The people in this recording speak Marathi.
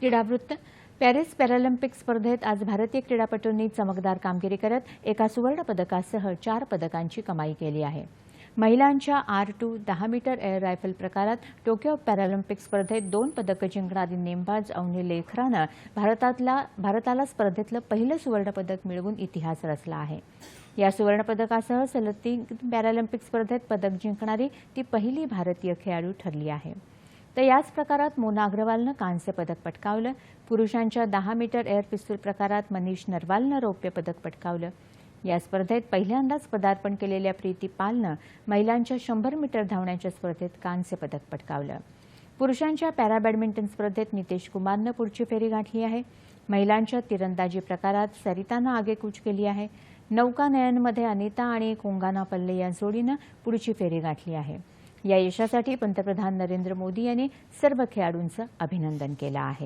क्रीडावृत्त. पॅरिस पॅरालिम्पिक स्पर्धेत आज भारतीय क्रीडापटूंनी चमकदार कामगिरी करत एका सुवर्णपदकासह चार पदकांची कमाई केली आहे. महिलांच्या आर टू दहा मीटर एअर रायफल प्रकारात टोकियो पॅरालिम्पिक स्पर्धेत दोन पदकं जिंकणारी नेमबाज अवनी लेखरानं भारतातला भारताला स्पर्धेतलं पहिलं सुवर्णपदक मिळवून इतिहास रचला आहे. या सुवर्णपदकासह सलग तीन पॅरालिम्पिक स्पर्धेत पदक जिंकणारी ती पहिली भारतीय खेळाडू ठरली आहे. तर याच प्रकारात मोना अग्रवालनं कांस्य पदक पटकावलं. पुरुषांच्या दहा मीटर एअर पिस्तूल प्रकारात मनीष नरवालनं रौप्य पदक पटकावलं. या स्पर्धेत पहिल्यांदाच पदार्पण केलेल्या प्रीती पालनं महिलांच्या शंभर मीटर धावण्याच्या स्पर्धेत कांस्य पदक पटकावलं. पुरुषांच्या पॅरा बॅडमिंटन स्पर्धेत नितेश कुमारनं पुढची फेरी गाठली आहे. महिलांच्या तिरंदाजी प्रकारात सरितानं आगेकूच केली आहे. नौकानयनमध्ये अनिता आणि कोंगाना पल्ले या जोडीनं पुढची फेरी गाठली आहे. या यशासाठी पंतप्रधान नरेंद्र मोदी यांनी सर्व खेळाडूंचं अभिनंदन केलं आहे.